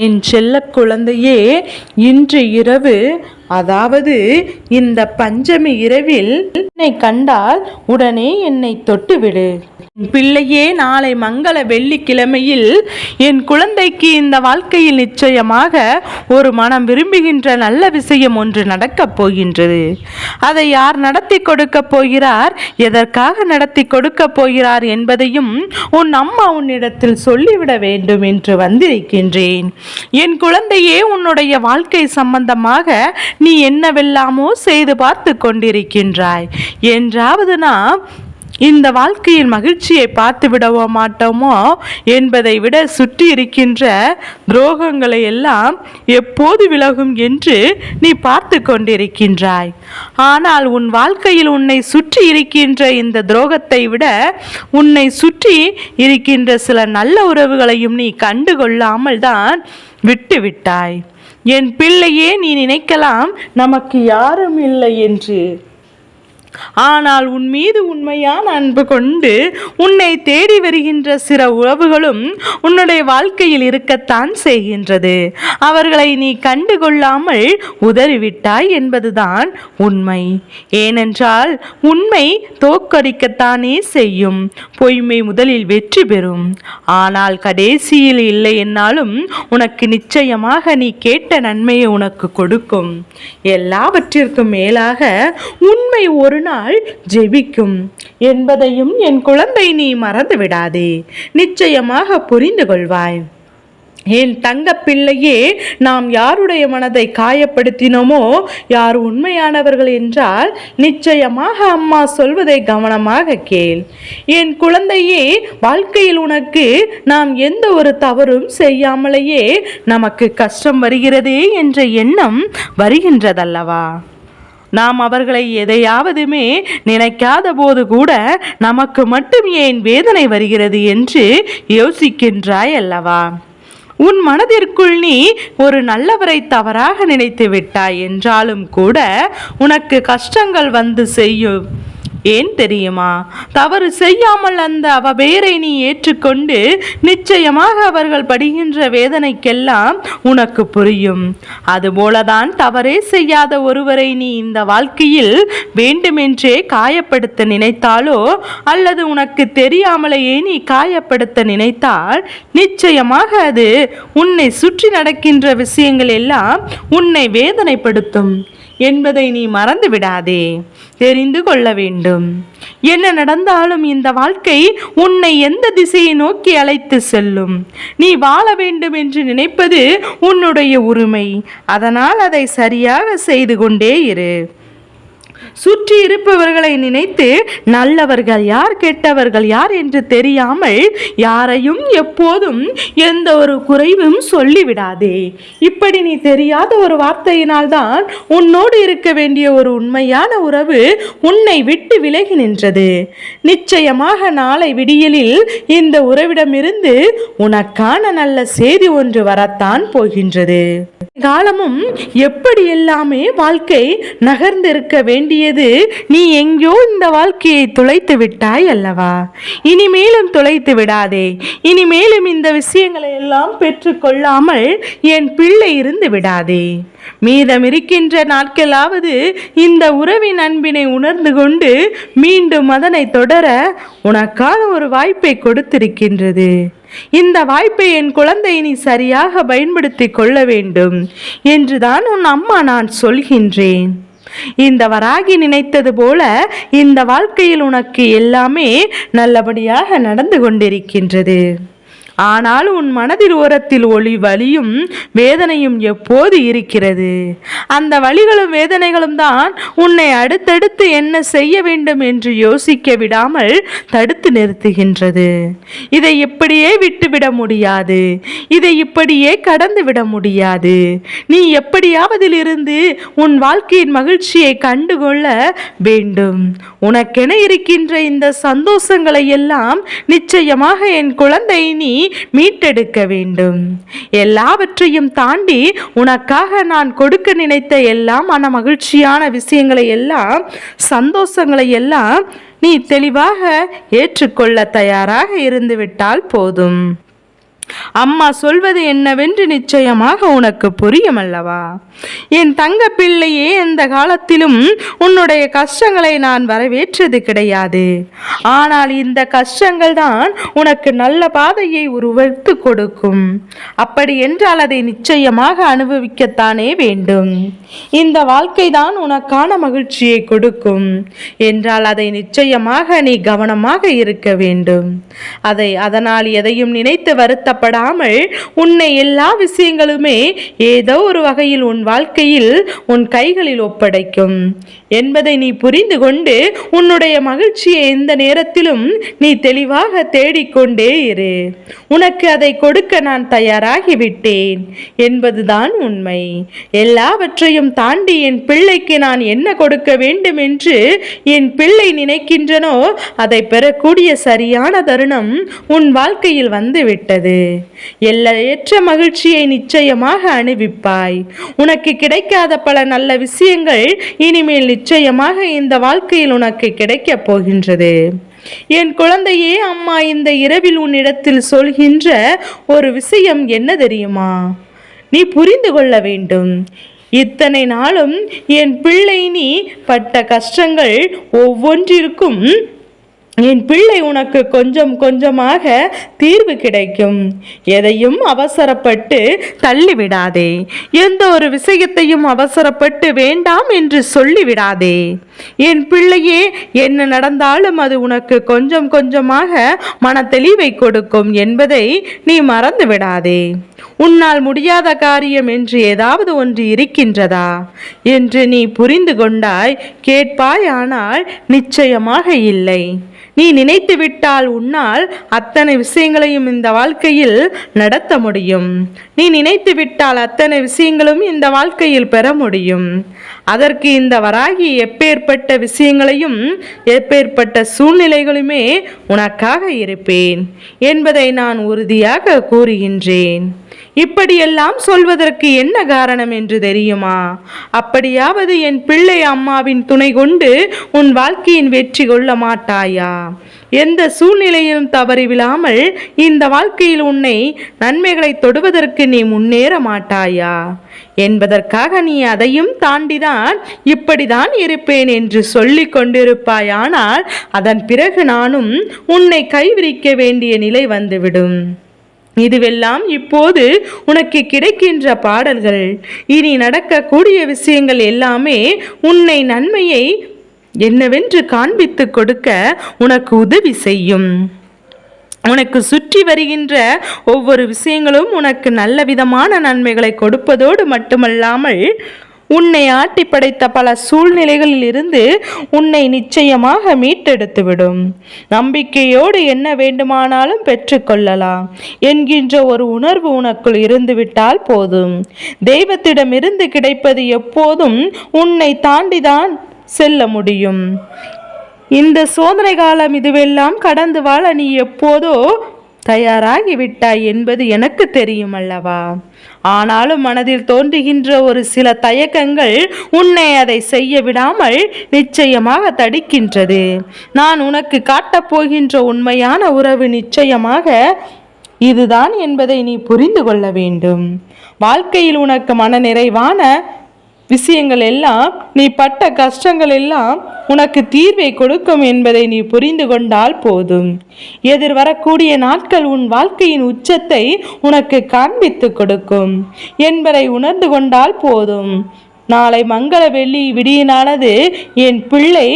என் செல்ல குழந்தையே இன்று இரவு அதாவது இந்த பஞ்சமி இரவில் என்னை கண்டால் உடனே என்னை தொட்டுவிடு. பிள்ளையே நாளை மங்கள வெள்ளிக்கிழமையில் என் குழந்தைக்கு இந்த வாழ்க்கையில் நிச்சயமாக ஒரு மனம் விரும்புகின்ற நல்ல விஷயம் ஒன்று நடக்கப் போகின்றது. அதை யார் நடத்தி கொடுக்கப் போகிறார்? எதற்காக நடத்தி கொடுக்கப் போகிறார் என்பதையும் உன் அம்மா உன்னிடத்தில் சொல்லிவிட வேண்டும் என்று வந்திருக்கின்றேன். என் குழந்தையே உன்னுடைய வாழ்க்கை சம்பந்தமாக நீ என்னவெல்லாமோ செய்து பார்த்து கொண்டிருக்கின்றாய். என்றாவது நாம் இந்த வாழ்க்கையின் மகிழ்ச்சியை பார்த்து விடவோ மாட்டோமோ என்பதை விட சுற்றி இருக்கின்ற துரோகங்களை எல்லாம் எப்போது விலகும் என்று நீ பார்த்து கொண்டிருக்கின்றாய். ஆனால் உன் வாழ்க்கையில் உன்னை சுற்றி இருக்கின்ற இந்த துரோகத்தை விட உன்னை சுற்றி இருக்கின்ற சில நல்ல உறவுகளையும் நீ கண்டுகொள்ளாமல் தான் விட்டு விட்டாய். என் பிள்ளையே நீ நினைக்கலாம் நமக்கு யாரும் இல்லை என்று. ஆனால் உன் மீது உண்மையான அன்பு கொண்டு உன்னை தேடி வருகின்ற சில உறவுகளும் உன்னுடைய வாழ்க்கையில் இருக்கத்தான் செய்கின்றது. அவர்களை நீ கண்டுகொள்ளாமல் உதறிவிட்டாய் என்பதுதான் உண்மை. ஏனென்றால் உண்மை தோக்கடிக்கத்தானே செய்யும். பொய்மை முதலில் வெற்றி பெறும். ஆனால் கடைசியில் இல்லை என்னாலும் உனக்கு நிச்சயமாக நீ கேட்ட நன்மையை உனக்கு கொடுக்கும். எல்லாவற்றிற்கும் மேலாக உண்மை ஒரு நாள் ஜெபிக்கும். என்பதையும் என் குழந்தை நீ மறந்து விடாதே நிச்சயமாக புரிந்து கொள்வாய். என் தங்க பிள்ளையே நாம் யாருடைய மனதை காயப்படுத்தினோமோ யார் உண்மையானவர்கள் என்றால் நிச்சயமாக அம்மா சொல்வதை கவனமாக கேள். என் குழந்தையே வாழ்க்கையில் உனக்கு நாம் எந்த ஒரு தவறும் செய்யாமலேயே நமக்கு கஷ்டம் வருகிறதே என்ற எண்ணம் வருகின்றதல்லவா? நாம் அவர்களை எதையாவதுமே நினைக்காத போது கூட நமக்கு மட்டும் ஏன் வேதனை வருகிறது என்று யோசிக்கின்றாய் அல்லவா? உன் மனதிற்குள் நீ ஒரு நல்லவரை தவறாக நினைத்து விட்டாய் என்றாலும் கூட உனக்கு கஷ்டங்கள் வந்து செய்யும். ஏன் தெரியுமா? தவறு செய்யாமல் அந்த அவ பேரை நீ ஏற்றுக்கொண்டு நிச்சயமாக அவர்கள் படுகின்ற வேதனைக்கெல்லாம் உனக்கு புரியும். அதுபோலதான் தவறே செய்யாத ஒருவரை நீ இந்த வாழ்க்கையில் வேண்டுமென்றே காயப்படுத்த நினைத்தாலோ அல்லது உனக்கு தெரியாமலேயே நீ காயப்படுத்த நினைத்தால் நிச்சயமாக அது உன்னை சுற்றி நடக்கின்ற விஷயங்கள் எல்லாம் உன்னை வேதனைப்படுத்தும். என்பதை நீ மறந்து விடாதே. தெரிந்து கொள்ள வேண்டும். என்ன நடந்தாலும் இந்த வாழ்க்கை உன்னை எந்த திசையை நோக்கி அழைத்து செல்லும்? நீ வாழ வேண்டும் என்று நினைப்பது உன்னுடைய உரிமை. அதனால் அதை சரியாக செய்து கொண்டே இரு. சுற்றி இருப்பவர்களை நினைத்து நல்லவர்கள் யார் கெட்டவர்கள் யார் என்று தெரியாமல் யாரையும் எப்போதும் எந்த ஒரு குறைவும் சொல்லிவிடாதே. இப்படி நீ தெரியாத ஒரு வார்த்தையினால் தான் உன்னோடு இருக்க வேண்டிய ஒரு உண்மையான உறவு உன்னை விட்டு விலகி நின்றது. நிச்சயமாக நாளை விடியலில் இந்த உறவிடமிருந்து உனக்கான நல்ல செய்தி ஒன்று வரத்தான் போகின்றது. காலமும் எப்படி எல்லாமே வாழ்க்கை நகர்ந்திருக்க வேண்டியது நீ எங்கேயோ இந்த வாழ்க்கையை துளைத்து விட்டாய் அல்லவா? இனிமேலும் துளைத்து விடாதே. இனிமேலும் இந்த விஷயங்களை எல்லாம் பெற்றுக்கொள்ளாமல் என் பிள்ளை இருந்து விடாதே. மீதம் இருக்கின்ற நாட்களாவது இந்த உறவின் அன்பினை உணர்ந்து கொண்டு மீண்டும் அதனை தொடர உனக்கான ஒரு வாய்ப்பை கொடுத்திருக்கின்றது. இந்த வாய்ப்பை என் குழந்தை நீ சரியாக பயன்படுத்தி கொள்ள வேண்டும் என்றுதான் உன் அம்மா நான் சொல்கின்றேன். இந்த வராகி நினைத்தது போல இந்த வாழ்க்கையில் உனக்கு எல்லாமே நல்லபடியாக நடந்து கொண்டிருக்கின்றது. ஆனால் உன் மனதில் ஓரத்தில் ஒளி வலியும் வேதனையும் எப்போது இருக்கிறது? அந்த வழிகளும் வேதனைகளும் தான் உன்னை அடுத்தடுத்து என்ன செய்ய வேண்டும் என்று யோசிக்க விடாமல் தடுத்து நிறுத்துகின்றது. இதை இப்படியே விட்டுவிட முடியாது. இதை இப்படியே கடந்து விட முடியாது. நீ எப்படியாவதிலிருந்து உன் வாழ்க்கையின் மகிழ்ச்சியை கண்டுகொள்ள வேண்டும்? உனக்கென இருக்கின்ற இந்த சந்தோஷங்களை எல்லாம் நிச்சயமாக என் குழந்தை நீ மீட்டெடுக்க வேண்டும் எல்லாவற்றையும் தாண்டி உனக்காக நான் கொடுக்க நினைத்த எல்லாம் மன மகிழ்ச்சியான விஷயங்களை எல்லாம் சந்தோஷங்களை எல்லாம் நீ தெளிவாக ஏற்றுக்கொள்ள தயாராக இருந்துவிட்டால் போதும். அம்மா சொல்வது என்னவென்று நிச்சயமாக உனக்கு புரியும் அல்லவா என் தங்க பிள்ளையே எந்த காலத்திலும் உன்னுடைய கஷ்டங்களை நான் வரவேற்றது கிடையாது. ஆனால் இந்த கஷ்டங்கள் தான் உனக்கு நல்ல பாதையை உருவத்து கொடுக்கும். அப்படி என்றால் அதை நிச்சயமாக அனுபவிக்கத்தானே வேண்டும். இந்த வாழ்க்கை தான் உனக்கான மகிழ்ச்சியை கொடுக்கும். என்றால் அதை நிச்சயமாக நீ கவனமாக இருக்க வேண்டும். அதை அதனால் எதையும் நினைத்து வருத்த கவலைப்படாமல் உன்னை எல்லா விஷயங்களுமே ஏதோ ஒரு வகையில் உன் வாழ்க்கையில் உன் கைகளில் ஒப்படைக்கும். என்பதை நீ புரிந்து கொண்டு உன்னுடைய மகிழ்ச்சியை எந்த நேரத்திலும் நீ தெளிவாக தேடிக்கொண்டே இரு. உனக்கு அதை கொடுக்க நான் தயாராகிவிட்டேன் என்பதுதான் உண்மை. எல்லாவற்றையும் தாண்டி என் பிள்ளைக்கு நான் என்ன கொடுக்க வேண்டும் என்று என் பிள்ளை நினைக்கின்றனோ அதை பெறக்கூடிய சரியான தருணம் உன் வாழ்க்கையில் வந்துவிட்டது. எல்லையற்ற மகிழ்ச்சியை நிச்சயமாக அணிவிப்பாய். உனக்கு கிடைக்காத பல நல்ல விஷயங்கள் இனிமேல் நிச்சயமாக இந்த வாழ்க்கையில் உனக்கு கிடைக்கப் போகின்றது. என் குழந்தையே அம்மா இந்த இரவில் உன்னிடத்தில் சொல்கின்ற ஒரு விஷயம் என்ன தெரியுமா? நீ புரிந்து கொள்ள வேண்டும். இத்தனை நாளும் என் பிள்ளை நீ பட்ட கஷ்டங்கள் ஒவ்வொன்றிற்கும் என் பிள்ளை உனக்கு கொஞ்சம் கொஞ்சமாக தீர்வு கிடைக்கும். எதையும் அவசரப்பட்டு தள்ளிவிடாதே. எந்த ஒரு விஷயத்தையும் அவசரப்பட்டு வேண்டாம் என்று சொல்லிவிடாதே. என் பிள்ளையே என்ன நடந்தாலும் அது உனக்கு கொஞ்சம் கொஞ்சமாக மன தெளிவை கொடுக்கும் என்பதை நீ மறந்து விடாதே உன்னால் முடியாத காரியம் என்று ஏதாவது ஒன்று இருக்கின்றதா? என்று நீ புரிந்து கொண்டாய் கேட்பாய் ஆனால் நிச்சயமாக இல்லை. நீ நினைத்து விட்டால் உன்னால் அத்தனை விஷயங்களையும் இந்த வாழ்க்கையில் நடத்த முடியும். நீ நினைத்து விட்டால் அத்தனை விஷயங்களும் இந்த வாழ்க்கையில் பெற முடியும். அதற்கு இந்த வராகி எப்பேற்பட்ட விஷயங்களையும் எப்பேற்பட்ட சூழ்நிலைகளுமே உனக்காக இருப்பேன் என்பதை நான் உறுதியாக கூறுகின்றேன். இப்படியெல்லாம் சொல்வதற்கு என்ன காரணம் என்று தெரியுமா? அப்படியாவது என் பிள்ளை அம்மாவின் துணை கொண்டு உன் வாழ்க்கையின் வெற்றி கொள்ள மாட்டாயா? எந்த சூழ்நிலையிலும் தவறி விழாமல் இந்த வாழ்க்கையில் உன்னை நன்மைகளை தொடுவதற்கு நீ முன்னேற மாட்டாயா? என்பதற்காக நீ அதையும் தாண்டிதான் இப்படிதான் இருப்பேன் என்று சொல்லிக் கொண்டிருப்பாயானால் அதன் பிறகு நானும் உன்னை கைவிரிக்க வேண்டிய நிலை வந்துவிடும். இதுவெல்லாம் இப்போது உனக்கு கிடைக்கின்ற பாடல்கள். இனி நடக்கக்கூடிய விஷயங்கள் எல்லாமே உன்னை நன்மையை என்னவென்று காண்பித்து கொடுக்க உனக்கு உதவி செய்யும். உனக்கு சுற்றி வருகின்ற ஒவ்வொரு விஷயங்களும் உனக்கு நல்ல விதமான நன்மைகளை கொடுப்பதோடு மட்டுமல்லாமல் உன்னை ஆட்டி படைத்த பல சூழ்நிலைகளில் இருந்து உன்னை நிச்சயமாக மீட்டெடுத்துவிடும் நம்பிக்கையோடு என்ன வேண்டுமானாலும் பெற்றுக்கொள்ளலாம் என்கின்ற ஒரு உணர்வு உனக்குள் இருந்துவிட்டால் போதும். தெய்வத்திடமிருந்து கிடைப்பது எப்போதும் உன்னை தாண்டிதான் செல்ல முடியும். இந்த சோதனை காலம் இதுவெல்லாம் கடந்து வாழ நீ எப்போதோ தயாராகிவிட்டாய் என்பது எனக்கு தெரியும் அல்லவா ஆனாலும் மனதில் தோன்றுகின்ற ஒரு சில தயக்கங்கள் உன்னை அதை செய்ய விடாமல் நிச்சயமாக தடுக்கின்றது. நான் உனக்கு காட்டப்போகின்ற உண்மையான உறவு நிச்சயமாக இதுதான் என்பதை நீ புரிந்து கொள்ள வேண்டும். வாழ்க்கையில் உனக்கு மன நிறைவான விஷயங்கள் எல்லாம் நீ பட்ட கஷ்டங்கள் எல்லாம் உனக்கு தீர்வை கொடுக்கும் என்பதை நீ புரிந்து கொண்டால் போதும். எதிர் வரக்கூடிய நாட்கள் உன் வாழ்க்கையின் உச்சத்தை உனக்கு காண்பித்து கொடுக்கும் என்பதை உணர்ந்து கொண்டால் போதும். நாளை மங்கள வெள்ளி விடியினானது என் பிள்ளை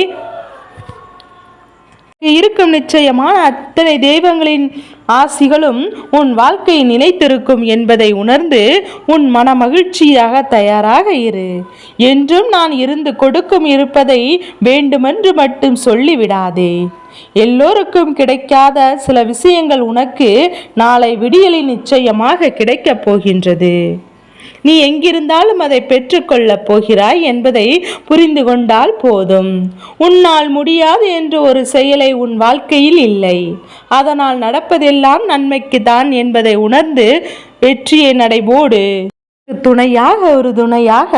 இருக்கும் நிச்சயமான அத்தனை தெய்வங்களின் ஆசிகளும் உன் வாழ்க்கை நிலைத்திருக்கும் என்பதை உணர்ந்து உன் மன மகிழ்ச்சியாக தயாராக இரு. என்றும் நான் இருந்து கொடுக்கும் இருப்பதை வேண்டுமென்று மட்டும் சொல்லிவிடாதே. எல்லோருக்கும் கிடைக்காத சில விஷயங்கள் உனக்கு நாளை விடியலில் நிச்சயமாக கிடைக்கப் போகின்றது. நீ எங்கிருந்தாலும் அதை பெற்றுக்கொள்ளப் போகிறாய் என்பதை புரிந்து கொண்டால் போதும். உன்னால் முடியாது என்று ஒரு செயலை உன் வாழ்க்கையில் இல்லை. அதனால் நடப்பதெல்லாம் நன்மைக்கு தான் என்பதை உணர்ந்து வெற்றியை நடைபோடு. துணையாக ஒரு துணையாக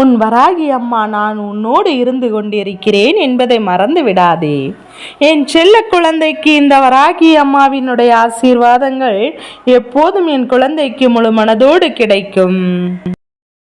உன் வராகி அம்மா நான் உன்னோடு இருந்து கொண்டிருக்கிறேன் என்பதை மறந்து விடாதே. என் செல்ல குழந்தைக்கு இந்த வராகி அம்மாவினுடைய ஆசீர்வாதங்கள் எப்போதும் என் குழந்தைக்கு முழு மனதோடு கிடைக்கும்.